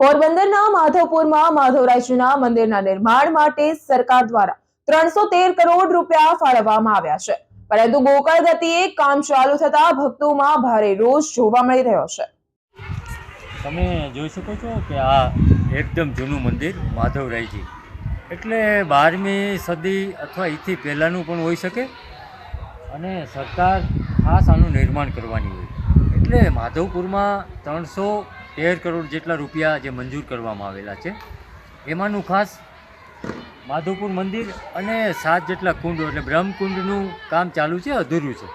પોરબંદરના માધવપુરમાં માધવરાયજીના મંદિરના નિર્માણ માટે સરકાર દ્વારા ત્રણસો તેર કરોડ રૂપિયા ફાળવવામાં આવ્યા છે. પરંતુ ગોકળ ગતિએ કામ ચાલુ થતા ભક્તોમાં ભારે રોષ જોવા મળી રહ્યો છે. તમે જોઈ શકો છો કે આ એકદમ જૂનું મંદિર માધવરાયજી. એટલે બારમી સદી અથવા એથી પહેલાંનું પણ હોઈ શકે અને સરકાર ખાસ આનું નિર્માણ કરવાની હોય. એટલે માધવપુરમાં ત્રણસો તેર કરોડ જેટલા રૂપિયા જે મંજૂર કરવામાં આવેલા છે. એમાંનું ખાસ માધવપુર મંદિર અને સાત જેટલા કુંડો એટલે બ્રહ્મકુંડનું કામ ચાલુ છે, અધૂરું છે.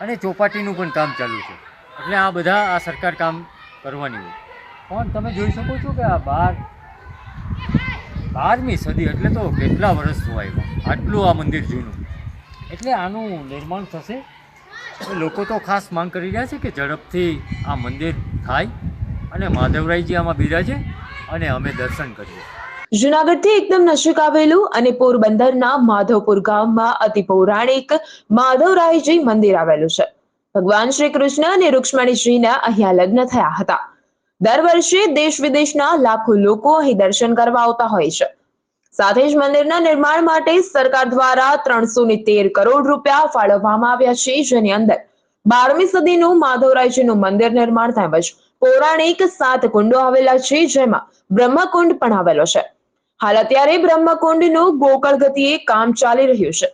અને ચોપાટીનું પણ કામ ચાલુ છે. એટલે આ બધા આ સરકાર કામ કરવાની હોય. પણ તમે જોઈ શકો છો કે આ બાર બારમી સદી એટલે તો કેટલા વર્ષ આવ્યા. આટલું આ મંદિર જૂનું. એટલે આનું નિર્માણ થશે. લોકો તો ખાસ માંગ કરી રહ્યા છે કે ઝડપથી આ મંદિર થાય. અને માધવરાયજી આમાં બિરાજે અને અમે દર્શન કરીએ. જુનાગઢથી એકદમ નજીક આવેલું અને પોરબંદરના માધવપુર ગામમાં અતિ પૌરાણિક માધવરાયજી મંદિર આવેલું છે. ભગવાન શ્રી કૃષ્ણ અને રૂક્ષ્મણીજીના અહીંયા લગ્ન થયા હતા. દર વર્ષે દેશ વિદેશના લાખો લોકો અહીં દર્શન કરવા આવતા હોય છે. સાથે જ મંદિરના નિર્માણ માટે સરકાર દ્વારા ત્રણસો ને તેર કરોડ રૂપિયા ફાળવવામાં આવ્યા છે જેની અંદર બારમી સદીનું માધવરાયજીનું મંદિર નિર્માણ તેમજ પૌરાણિક સાત કુંડો આવેલા છે, જેમાં બ્રહ્મકુંડ પણ આવેલો છે. હાલ અત્યારે બ્રહ્મકુંડનું ગોકળ ગતિએ કામ ચાલી રહ્યું છે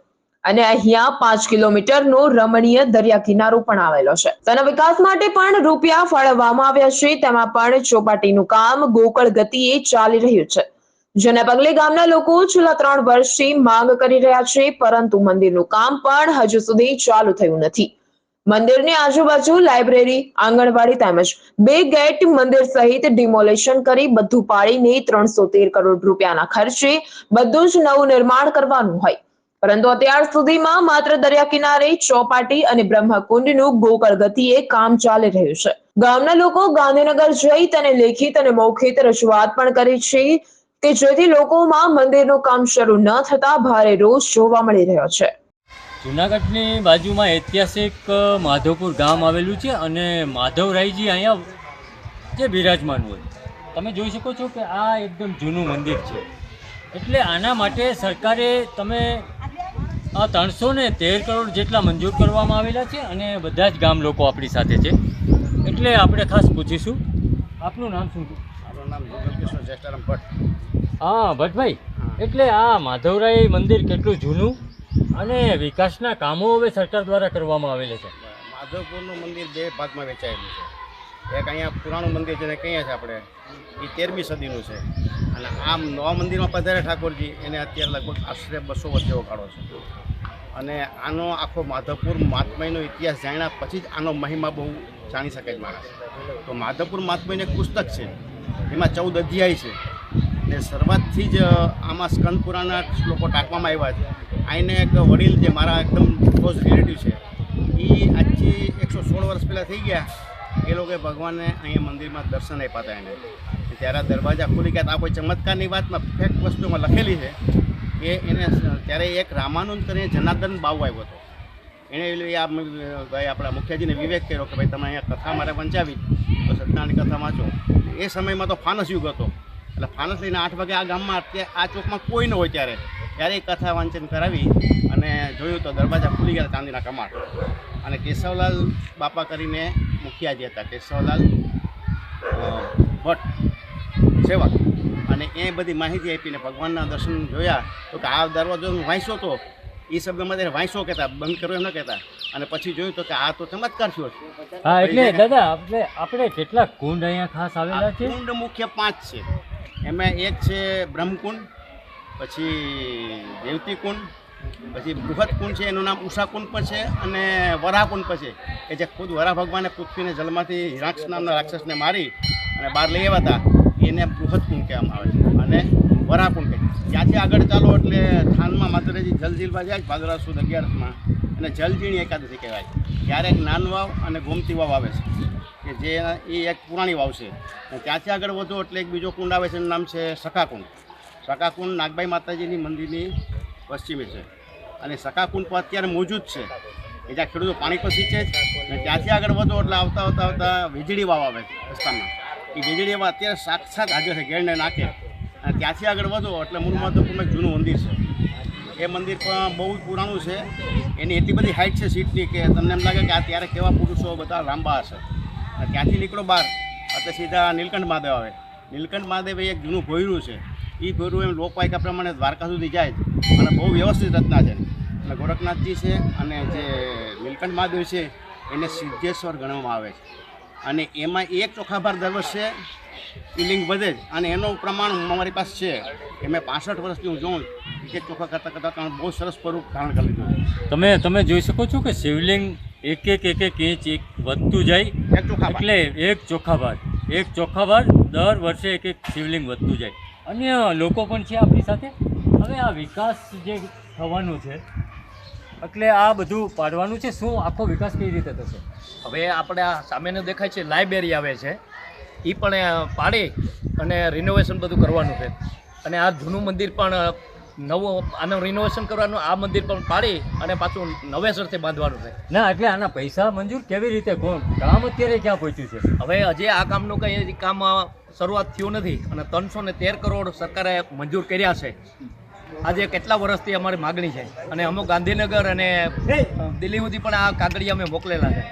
અને અહીંયા પાંચ કિલોમીટરનો રમણીય દરિયા કિનારો પણ આવેલો છે. તેના વિકાસ માટે પણ રૂપિયા ફાળવવામાં આવ્યા છે, તેમાં પણ ચોપાટીનું કામ ગોકળ ગતિએ ચાલી રહ્યું છે. જેના પગલે ગામના લોકો છેલ્લા ત્રણ વર્ષથી માંગ કરી રહ્યા છે, પરંતુ મંદિરનું કામ પણ હજુ સુધી ચાલુ થયું નથી. મંદિરની આજુબાજુ લાઇબ્રેરી આંગણવાડી તેમજ બે ગેટ મંદિર સહિત ડિમોલેશન કરી બધું પાડીને ત્રણસો તેર કરોડ રૂપિયાના ખર્ચે બધું જ નવું નિર્માણ કરવાનું હોય. પરંતુ અત્યાર સુધીમાં માત્ર દરિયા કિનારે, ચોપાટી અને બ્રહ્મકુંડનું ગોકળ ગતિએ કામ ચાલી રહ્યું છે. ગામના લોકો ગાંધીનગર જઈ તેને લેખિત અને મૌખિત રજૂઆત પણ કરી છે કે જેથી લોકોમાં મંદિરનું કામ શરૂ ન થતા ભારે રોષ જોવા મળી રહ્યો છે. જુનાગઢની બાજુમાં ઐતિહાસિક માધવપુર ગામ આવેલું છે અને માધવરાયજી અહીંયા જે બિરાજમાન હોય. તમે જોઈ શકો છો કે આ એકદમ જૂનું મંદિર છે. એટલે આના માટે સરકારે તમે આ ત્રણસો ને તેર કરોડ જેટલા મંજૂર કરવામાં આવેલા છે અને બધા જ ગામ લોકો આપણી સાથે છે. એટલે આપણે ખાસ પૂછીશું. આપનું નામ શું છે? મારું નામ જુગલકૃષ્ણ જેષ્ટારામ ભટ્ટ. હા ભટ્ટભાઈ. એટલે આ માધવરાય મંદિર કેટલું જૂનું? અને વિકાસના કામો હવે સરકાર દ્વારા કરવામાં આવેલા છે. માધવપુરનું મંદિર બે ભાગમાં વેચાયેલું છે. એક અહીંયા પુરાણું મંદિર જેને કહીએ છીએ આપણે. એ તેરમી સદીનું છે. અને આમ નવા મંદિરમાં પધારે ઠાકોરજી, એને અત્યારે લગભગ આશરે બસો વર્ષ જેવો કાળો છે. અને આનો આખો માધવપુર મહાત્માઈનો ઇતિહાસ જાણ્યા પછી જ આનો મહિમા બહુ જાણી શકે છે માણસ. તો માધવપુર મહાત્માઈનું એક પુસ્તક છે. એમાં ચૌદ અધ્યાય છે. ને શરૂઆતથી જ આમાં સ્કંદપુરાના શ્લોકો ટાંકવામાં આવ્યા છે. આઈને એક વડીલ જે મારા એકદમ ક્લોઝ રિલેટિવ છે એ આજથી એકસો સોળ વર્ષ પહેલાં થઈ ગયા. એ લોકોએ ભગવાનને અહીંયા મંદિરમાં દર્શન આપ્યા હતા એને. ત્યારે દરવાજા ખુલી ગયા. આ કોઈ ચમત્કારની વાતમાં ફેક વસ્તુમાં લખેલી છે કે એને ત્યારે એક રામાનંદ કરીને જનાર્દન બાવ આવ્યો હતો. એણે આ ભાઈ આપણા મુખ્યજીને વિવેક કર્યો કે ભાઈ તમે અહીંયા કથા મારે વંચાવી, તો સત્યનારાયણની કથા વાંચો. એ સમયમાં તો ફાનસ યુગ હતો. એટલે ફાનસ લઈને આઠ વાગે આ ગામમાં આ ચોકમાં કોઈ ન હોય ત્યારે. ત્યારે કથા વાંચન કરાવી અને જોયું તો દરવાજા ખુલી ગયા ચાંદીના કમાડ. અને કેશવલાલ બાપા કરીને મુખિયાજી હતા કેશવલાલ ભટ્ટ સેવા અને એ બધી માહિતી આપીને ભગવાનના દર્શન જોયા તો કે આ દરવાજો હું વાંચ્યો તો એ શબ્દમાં ત્યારે વાંચો કહેતા બંધ કર્યો એમ ન કહેતા. અને પછી જોયું તો કે આ તો ચમત્કાર થયો હા એટલે દાદા આપણે આપણે કેટલા કુંડ અહીંયા ખાસ આવેલા છે? કુંડ મુખ્ય પાંચ છે. એમાં એક છે બ્રહ્મકુંડ, પછી દેવતી કુંડ પછી બૃહદ કુંડ છે, એનું નામ ઉષા કુંડ પણ છે અને વરાહકુંડ પણ છે. કે જે ખુદ વરાહ ભગવાને પૃથ્વીને જલમાંથી હિરાક્ષ નામના રાક્ષસને મારી અને બહાર લઈ આવ્યા હતા, એને બૃહદ કુંડ કહેવામાં આવે છે અને વરાહકુંડ કહે ત્યાંથી આગળ ચાલો એટલે થાનમાં માતાજી જલઝીલમાં જાય ભાદરા સુદ અગિયારસમાં. અને જલઝીણી એકાદશી કહેવાય. ત્યારે એક નાન વાવ અને ગોમતી વાવ આવે છે. કે જે એ એક પુરાણી વાવ છે. ત્યાંથી આગળ વધો એટલે એક બીજો કુંડ આવે છે, એનું નામ છે સખાકુંડ. સખાકુંડ નાગબાઈ માતાજીની મંદિરની પશ્ચિમે છે. અને સખાકુંડ પણ અત્યારે મોજૂદ છે. કે જ્યાં ખેડૂતો પાણી પણ સિંચે જ અને ત્યાંથી આગળ વધો એટલે આવતા આવતા આવતા વીજળી વાવ આવે છે રસ્તામાં. એ વીજળીમાં અત્યારે સાક્ષાત હાજર છે, ગેરને નાખે. અને ત્યાંથી આગળ વધો એટલે મૂળ માધવપુરમાં એક જૂનું મંદિર છે. એ મંદિર પણ બહુ જ પુરાણું છે. એની એટલી બધી હાઇટ છે સીટની કે તમને એમ લાગે કે આ ત્યારે કેવા પુરુષો બધા લાંબા હશે. ત્યાંથી નીકળો બહાર. એટલે સીધા નીલકંઠ મહાદેવ આવે. નીલકંઠ મહાદેવ એ એક જૂનું ભોયરું છે. એ ભોયરું એમ લોકવાયકા પ્રમાણે દ્વારકા સુધી જાય છે. અને બહુ વ્યવસ્થિત રચના છે. અને ગોરખનાથજી છે અને જે નીલકંઠ મહાદેવ છે, એને સિદ્ધેશ્વર ગણવામાં આવે છે. અને એમાં એક ચોખા ભાર દર વર્ષે એ લિંગ વધે જ અને એનું પ્રમાણ અમારી પાસે છે. કે મેં પાસઠ વર્ષથી હું જોઉં એક ચોખા કરતાં કરતાં બહુ સરસ સ્વરૂપ ધારણ કરી લીધું તમે તમે જોઈ શકો છો કે શિવલિંગ એક એક એક એક ઇંચ એક વધતું જાય. ભાર. એટલે એક ચોખા બાર એક ચોખા ભાર દર વર્ષે એક એક શિવલિંગ વધતું જાય. અન્ય લોકો પણ છે આપણી સાથે. હવે આ વિકાસ જે થવાનું છે એટલે આ બધું પાડવાનું છે. શું આખો વિકાસ કઈ રીતે થશે? હવે આપણે આ સામેનું દેખાય છે લાઇબ્રેરી આવે છે. એ પણ પાડી અને રિનોવેશન બધું કરવાનું છે. અને આ જૂનું મંદિર પણ નવું આનું રિનોવેશન કરવાનું આ મંદિર પણ પાડી અને પાછું નવેસરથી બાંધવાનું છે. ના એટલે આના પૈસા મંજૂર કેવી રીતે? કોણ? કામ અત્યારે ક્યાં પહોંચ્યું છે? હવે હજી આ કામનું કંઈ કામ શરૂઆત થયું નથી અને ત્રણસો ને તેર કરોડ સરકારે મંજૂર કર્યા છે. આજે કેટલા વર્ષથી અમારી માગણી છે? અને અમુક ગાંધીનગર અને દિલ્હી સુધી પણ આ કાગળિયા અમે મોકલેલા છે.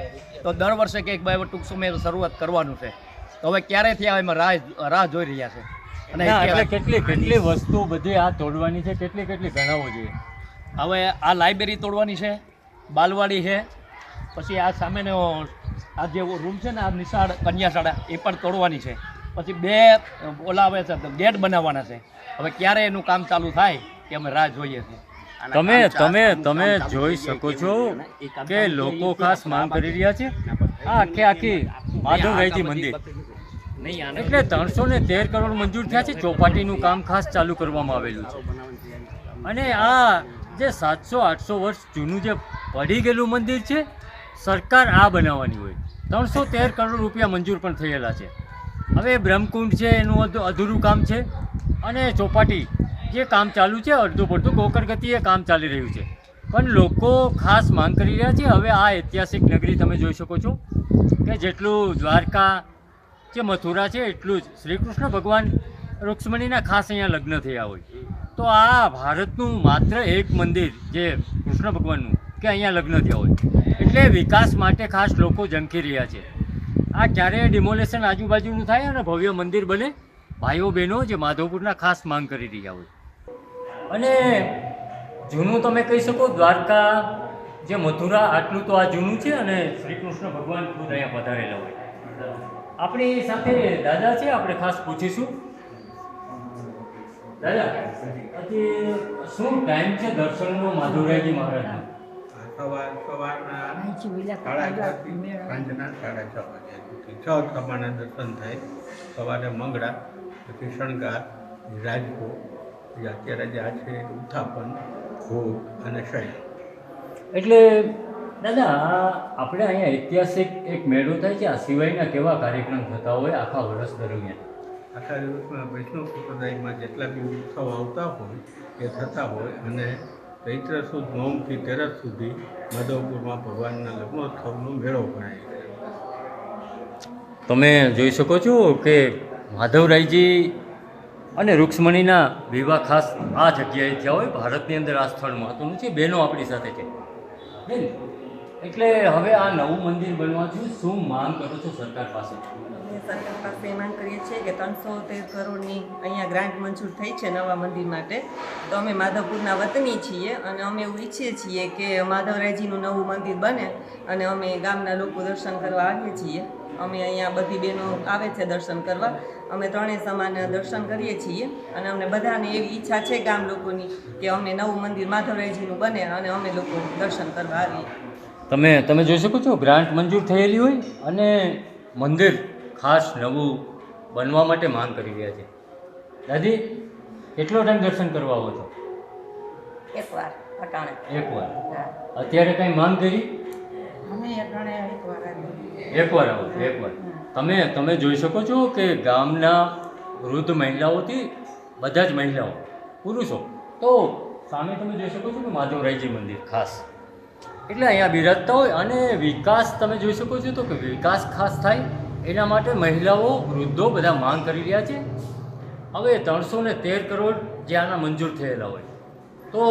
તો દર વર્ષે કંઈક ભાઈ ટૂંક સમય શરૂઆત કરવાનું છે. તો હવે ક્યારે થયા એમાં રાહ રાહ જોઈ રહ્યા છે? અને એટલે કેટલી કેટલી વસ્તુ બધી આ તોડવાની છે કેટલી કેટલી ગણાવવો જોઈએ? હવે આ લાઇબ્રેરી તોડવાની છે બાલવાડી છે પછી આ સામેનો આ જે રૂમ છે ને આ નિશાળ કન્યાશાળા એ પણ તોડવાની છે. પછી બે ઓલા આવે છે ગેટ બનાવવાના છે. હવે ક્યારે એનું કામ ચાલુ થાય કે અમે રાહ જોઈએ છીએ તમે તમે તમે જોઈ શકો છો કે લોકો ખાસ માંગ કરી રહ્યા છે. આ આખી આખી માધવરાયજી મંદિર. એટલે ત્રણસો ને તેર કરોડ મંજૂર થયા છે. ચોપાટીનું કામ ખાસ ચાલુ કરવામાં આવેલું છે. અને આ જે સાતસો આઠસો વર્ષ જૂનું જે પડી ગયેલું મંદિર છે, સરકાર આ બનાવવાની હોય. ત્રણસો તેર કરોડ રૂપિયા મંજૂર પણ થયેલા છે. હવે બ્રહ્મકુંડ છે, એનું અધ- અધૂરું કામ છે. અને ચોપાટી જે કામ ચાલુ છે, અડધું પડધું ગોકરગતિએ કામ ચાલી રહ્યું છે. પણ લોકો ખાસ માંગ કરી રહ્યા છે. હવે આ ઐતિહાસિક નગરી તમે જોઈ શકો છો કે જેટલું દ્વારકા જે મથુરા છે એટલું જ. શ્રી કૃષ્ણ ભગવાન રૂક્ષ્મણીના ખાસ અહીંયા લગ્ન થયા હોય. તો આ ભારતનું માત્ર એક મંદિર જે કૃષ્ણ ભગવાનનું, કે અહીંયા લગ્ન થયા હોય. એટલે વિકાસ માટે ખાસ લોકો ઝંખી રહ્યા છે. આ ક્યારેય ડિમોલેશન આજુબાજુનું થાય અને ભવ્ય મંદિર બને, ભાઈઓ બહેનો જે માધવપુરના ખાસ માંગ કરી રહ્યા હોય. અને જૂનું તમે કહી શકો, દ્વારકા, જે મથુરા, આટલું તો આ જૂનું છે અને શ્રી કૃષ્ણ ભગવાન ખુદ અહીંયા પધારેલા હોય. આપણી સાથે દાદા છે આપણે ખાસ પૂછીશું. દાદા આજે શું ટાઈમ છે દર્શનનો માધુરાયજી મહારાજનો? સવાર સવારના સાડા છથી સાંજના સાડા છ વાગ્યા સુધી. છ દર્શન થાય. સવારે મંગળા પછી શણગાર રાજકો અત્યારે જે આ છે ઉત્થાપન ભોગ અને શયન એટલે દાદા આપણે અહીંયા ઐતિહાસિક એક મેળો થાય છે. આ સિવાયના કેવા કાર્યક્રમ થતા હોય આખા વર્ષ દરમિયાન? આખા દિવસમાં વૈષ્ણવ સંપ્રદાયમાં જેટલા બી ઉત્સવ આવતા હોય એ થતા હોય અને ચૈત્ર સુદ નોમથી તેરસ સુધી માધવપુરમાં ભગવાનના લગ્નોત્સવનો મેળો ભણાય તમે જોઈ શકો છો કે માધવરાયજી અને રૂક્ષ્મણીના વિવાહ ખાસ આ જગ્યાએ થયા હોય. ભારતની અંદર આ સ્થળ મહત્વનું છે. બહેનો આપણી સાથે છે. બેન એટલે હવે આ નવું મંદિર બનવાથી શું માંગ કરો છો સરકાર પાસે? સરકાર પાસે માંગ કરીએ છીએ કે ત્રણસો તેર કરોડની અહીંયા ગ્રાન્ટ મંજૂર થઈ છે નવા મંદિર માટે. તો અમે માધવપુરના વતની છીએ અને અમે એવું ઈચ્છીએ છીએ કે માધવરાયજીનું નવું મંદિર બને અને અમે ગામના લોકો દર્શન કરવા આવીએ છીએ. અમે અહીંયા બધી બહેનો આવે છે દર્શન કરવા. અમે ત્રણેય સમાન દર્શન કરીએ છીએ અને અમને બધાને એવી ઈચ્છા છે ગામ લોકોની કે અમે નવું મંદિર માધવરાયજીનું બને અને અમે લોકો દર્શન કરવા આવીએ. તમે તમે જોઈ શકો છો ગ્રાન્ટ મંજૂર થયેલી હોય અને મંદિર ખાસ નવું બનવા માટે માંગ કરી રહ્યા છે. દાદી કેટલો ટાઈમ દર્શન કરવા આવો છો? એકવાર એકવાર અત્યારે કાંઈ માંગ કરી? એક વાર એકવાર આવીએ એકવાર આવો એકવાર તમે તમે જોઈ શકો છો કે ગામના વૃદ્ધ મહિલાઓથી બધા જ મહિલાઓ પુરુષો. તો સામે તમે જોઈ શકો છો કે માધવરાયજી મંદિર ખાસ. એટલે અહીંયા બિરાજતા હોય અને વિકાસ તમે જોઈ શકો છો તો કે વિકાસ ખાસ થાય. એના માટે મહિલાઓ, વૃદ્ધો બધા માંગ કરી રહ્યા છે. હવે ત્રણસો ને તેર કરોડ જે આના મંજૂર થયેલા હોય. તો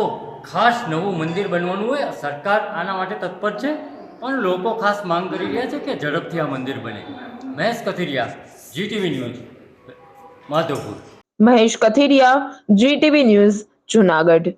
ખાસ નવું મંદિર બનવાનું હોય, સરકાર આના માટે તત્પર છે. પણ લોકો ખાસ માંગ કરી રહ્યા છે કે ઝડપથી આ મંદિર બને. Mahesh Kathiriya GTV news Madhavpur. Mahesh Kathiriya GTV news Junagadh.